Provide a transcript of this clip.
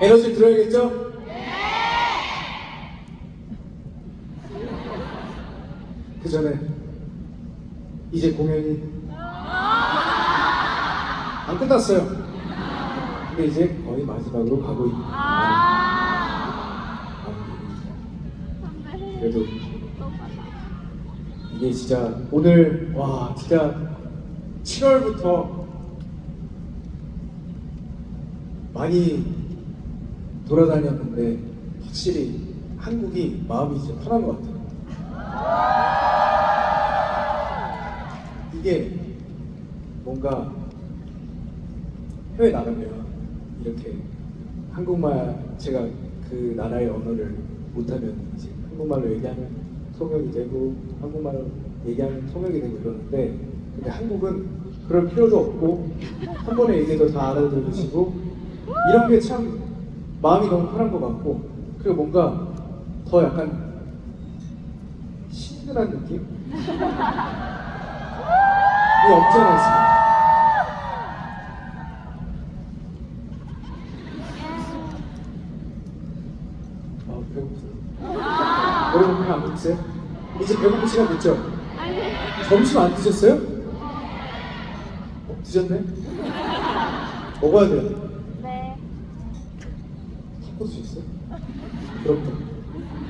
에너지 들어야겠죠? 그 전에 이제 공연이 안 끝났어요. 근데 이제 거의 마지막으로 가고 있는 마무리입니다. 그래도 이게 진짜 오늘 와 진짜 7월부터 많이 돌아다녔는데 확실히 한국이 마음이 진짜 편한 것 같아요. 이게 뭔가 해외 나가면 이렇게 한국말 제가 그 나라의 언어를 못하면 이제 한국말로 얘기하면 통역이 되고 한국말로 얘기하면 통역이 되고 이러는데 근데 한국은 그럴 필요도 없고 한 번에 얘기해도 다 알아들으시고 이런 게참 마음이 너무 편한 것 같고 그리고 뭔가 더 약간 친근한 느낌? 이게 없잖아 있습니다. 아 배고프다. 여러분 배안 고프세요? 이제 배고픈 시간 됐죠? 점심 안 드셨어요? 어, 드셨네? 먹어야 돼요. 네. 타코 드셨어요? 부럽다.